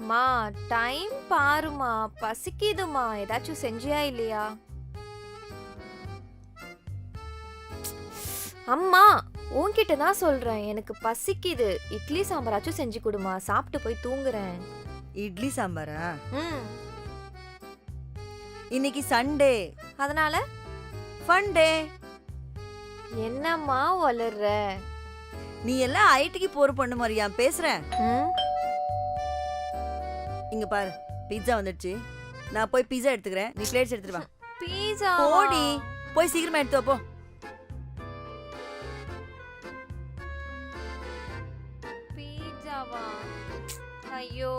மா டைம் பாருமா. பசிக்குதுமா. ஏதாச்சும் செஞ்சியா இல்லையா? அம்மா உன்கிட்ட தான் சொல்றேன். எனக்கு பசிக்குது. இட்லி சாம்பாராச்சும் செஞ்சு கொடுமா. சாப்பிட்டு போய் தூங்குறேன். இட்லி சாம்பாரா? ம். இன்னைக்கு சண்டே அதனால? ஃபன் டே என்னம்மா வளர்ற? நீ எல்லாம் ஐடிக்கு போற பொண்ணு மாதிரியா? பேசுறேன். ம். இங்க பாரு பீட்சா வந்துடுச்சு. நான் போய் பீட்சா எடுத்துக்கிறேன். நீ பிளேட்ஸ் எடுத்துட்டு வா. பீஸா போடி. போய் சீக்கிரமா எடுத்து வா, போ. பீட்சாவா ஐயோ.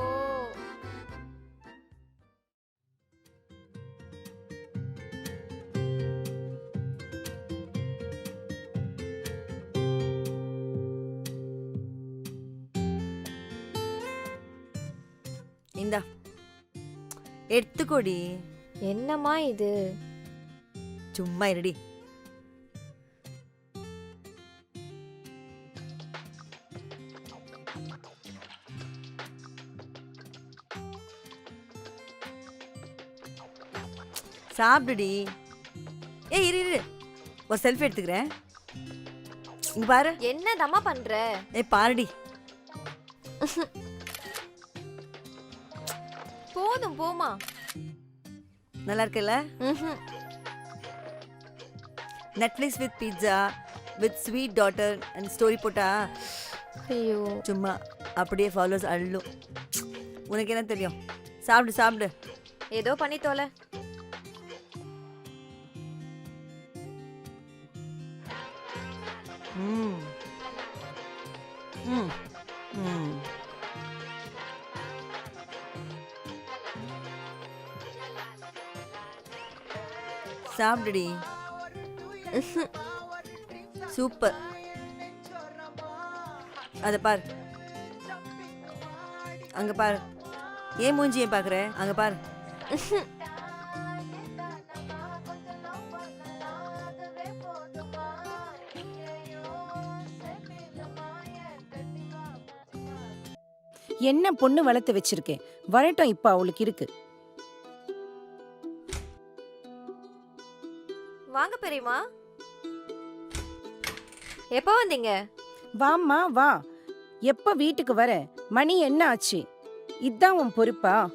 இந்தா. எடுத்துக்கோடி. என்னம்மா இது? சும்மா இருடி. சாப்பிடுடி. ஏய் இரு இரு. ஒரு செல்ஃபி எடுத்துக்கிறேன். இங்க பாரு. என்னதம்மா பண்ற? ஏய் பாருடி. போதும் போமா நல்லா இருக்குல்ல. Netflix with pizza with sweet daughter and story போட்டா ஐயோ. சும்மா அப்படியே ஃபாலோஸ் அள்ளும். உனக்கு என்ன தெரியும்? சாப்பிடு சாப்பிடு. ஏதோ பண்ணி தொலை. ம். ம். ம். சாப்பிடுடி. சூப்பர். அதை பார். அங்க பார். ஏன் மூஞ்சியை பார்க்குற அங்க பார். என்ன பொண்ணு வளர்த்து வச்சிருக்கேன் வரட்டும் இப்போ அவளுக்கு இருக்கு. வாங்க பெரியம்மா. எப்போ வந்தீங்க? வாம்மா வா. எப்ப வீட்டுக்கு வர? மணி என்ன ஆச்சு? இதான் உன் பொறுப்பா?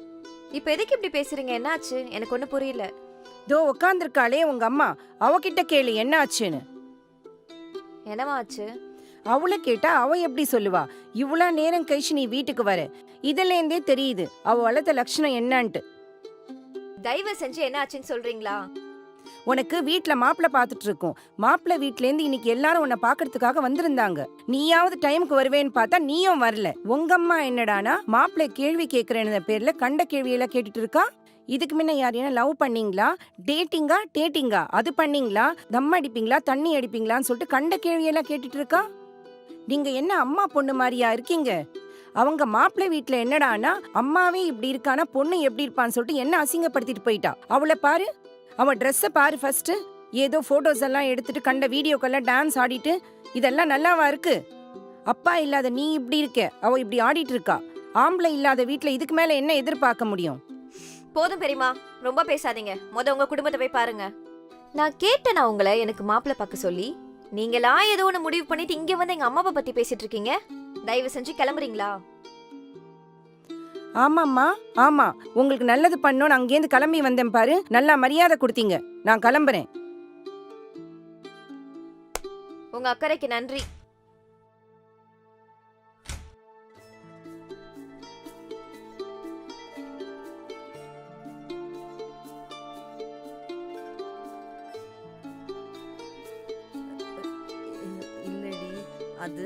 இப்போ எதுக்கு இப்படி பேசுறீங்க? என்னாச்சு எனக்கு ஒன்றும் புரியல. தோ உக்காந்துருக்காளே உங்க அம்மா. அவகிட்ட கேளு என்ன ஆச்சுன்னு. என்னம்மா ஆச்சு? அவளை கேட்டா அவ எப்படி சொல்லுவா? இவ்வளவு நேரம் கழிச்சு நீ வீட்டுக்கு வர. இதுல இருந்தே தெரியுது அவ வளர்த்த லட்சணம் என்னன்ட்டு. தயவு செஞ்சு என்ன ஆச்சுன்னு சொல்றீங்களா? உனக்கு வீட்ல மாப்பிள்ளை பார்த்துட்டு இருக்கோம் மாப்பிள்ளை வீட்ல இருந்து இன்னைக்கு எல்லாரும் உன்னை பாக்குறதுக்காக வந்திருந்தாங்க. நீயாவது டைமுக்கு வருவேன்னு பார்த்தா நீயும் வரல. உங்க அம்மா என்னடானா மாப்பிள்ளை கேள்வி கேக்குறேன்னு பேர்ல கண்ட கேள்வியெல்லாம் கேட்டுட்டு இருக்கா இதுக்கு முன்ன யாரையும் லவ் பண்ணீங்களா? டேட்டிங்கா டேட்டிங்கா? அது பண்ணீங்களா? தம் அடிப்பீங்களா தண்ணி அடிப்பீங்களான்னு சொல்லிட்டு கண்ட கேள்வியெல்லாம் கேட்டுட்டு இருக்கா நீங்க என்ன அம்மா பொண்ணு மாதிரியா இருக்கீங்க? அவங்க மாப்பிள்ளை வீட்ல என்னடானா அம்மாவே இப்படி இருக்கானா பொண்ணு எப்படி இருப்பான்னு சொல்லிட்டு என்ன அசிங்கப்படுத்திட்டு போயிட்டா? அவளை பாரு. அவன் ட்ரெஸ்ஸை பாரு ஃபர்ஸ்ட் ஏதோ போட்டோஸ் எல்லாம் எடுத்துட்டு கண்ட வீடியோக்கெல்லாம் டான்ஸ் ஆடிட்டு இதெல்லாம் நல்லாவா இருக்கு? அப்பா இல்லாத நீ இப்படி இருக்க அவ இப்படி ஆடிட்டு இருக்கா? ஆம்பளை இல்லாத வீட்ல இதுக்கு மேல என்ன எதிர்பார்க்க முடியும்? போதும் பெரியம்மா ரொம்ப பேசாதீங்க. முத உங்க குடும்பத்தை போய் பாருங்க. நான் கேட்டேனா உங்களை எனக்கு மாப்பிள்ளை பார்க்க சொல்லி? நீங்களா ஏதோ ஒன்று முடிவு பண்ணிட்டு இங்க வந்து எங்க அம்மா அப்பா பத்தி பேசிட்டு இருக்கீங்க? தயவு செஞ்சு கிளம்புறீங்களா? ஆமாம்மா ஆமா. உங்களுக்கு நல்லது பண்ணோன்னு அங்கேருந்து கிளம்பி வந்தேன் பாரு. நல்லா மரியாதை கொடுத்தீங்க. நான் கிளம்புறேன். உங்க அக்கறைக்கு நன்றி. இல்லடி அது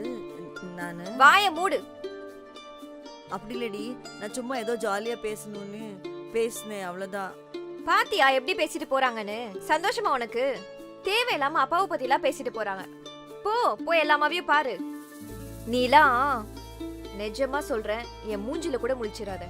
நானு வாய மூடு. அப்படி இல்லடி. நான் சும்மா ஏதோ ஜாலியா பேசணும்னு பேசினேன் அவ்வளவுதான். பாத்தியா எப்படி பேசிட்டு போறாங்கன்னு? சந்தோஷமா உனக்கு? தேவையில்லாம அப்பாவை பத்தி எல்லாம் பேசிட்டு போறாங்க. போ போய் எல்லாமாவையும் பாரு. நீலாம் நிஜமா சொல்றேன் என் மூஞ்சில கூட முழிச்சிடாத